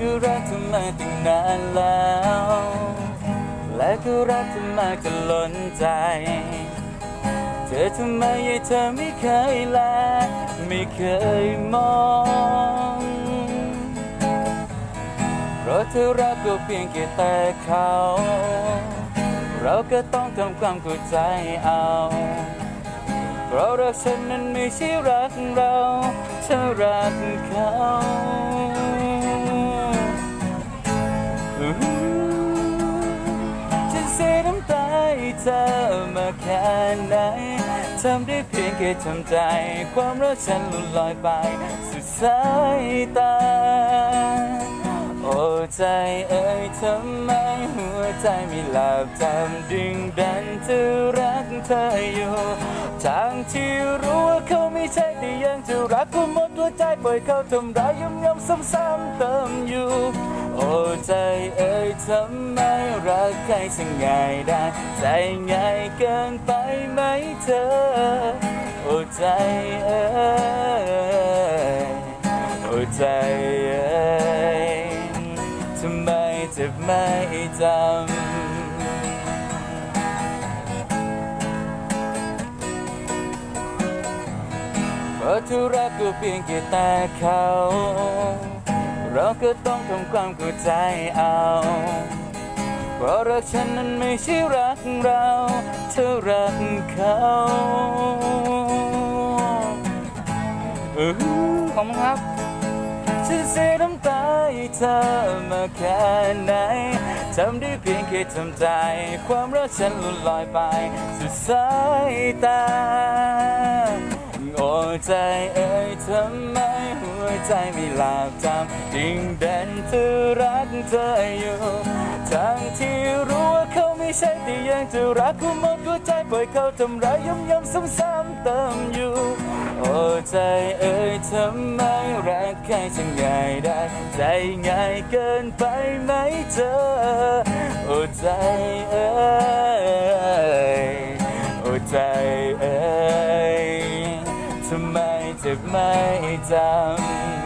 ก็รักเธอมาตั้งนานแล้ว และก็รักเธอมาจนล้นใจ เธอทำไมให้เธอไม่เคยแลไม่เคยมองเพราะเธอรักก็เพียงแค่แต่เขา เราก็ต้องทำความเข้าใจเอาเพราะรักฉันนั้นไม่ใช่รักเราเธอรักเขา เธอมาแค่ไหนทำได้เพียงแค่ทำใจ ความรักฉันหลุดลอยไป สุดสายตา โอ้ใจเอ่ยทำไมหัวใจไม่หลับจำดึงดันจะรักเธออยู่ทางที่รู้ว่าเขาไม่ใช่แต่ยังจะรักก็หมดตัวใจปล่อยเขาทำร้ายย้ำย้ำซ้ำๆเติมอยู่ โอ้ใจเอ่ยทำไมรักใครสังง่ายได้ ใจง่ายเกินไปไหมเธอ โอ้ใจเอ่ยโอ้ใจเอ้ยทำไมเจ็บไม่จำเพราะทุรักก็เพียงแค่แต่เขา เราก็ต้องทำความเข้าใจเอาเพราะรักฉันนั้นไม่ใช่รักเราเธอรักเขาเออขอบคุณครับฉันเสียน้ำตาให้เธอมาแค่ไหนทำได้เพียงแค่ทำใจ ความรักฉันลุดลอยไปสุดสายตา โอ้ใจเอ่ยทำไมหัวใจไม่หลับจำดิ่งเด่นเธอรักเธออยู่ทั้งที่รู้ว่าเขาไม่ใช่แต่ยังจะรักเขาหมดหัวใจปล่อยเขาทำร้ายย้ำย้ำซ้ำๆเติมอยู่โอ้ใจเอ่ยทำไมรักใครจะง่ายได้ ใจง่ายเกินไปไหมเธอโอ้ใจเอ่ยโอ้ใจเอ่ย ทำไมเจ็บไม่จำ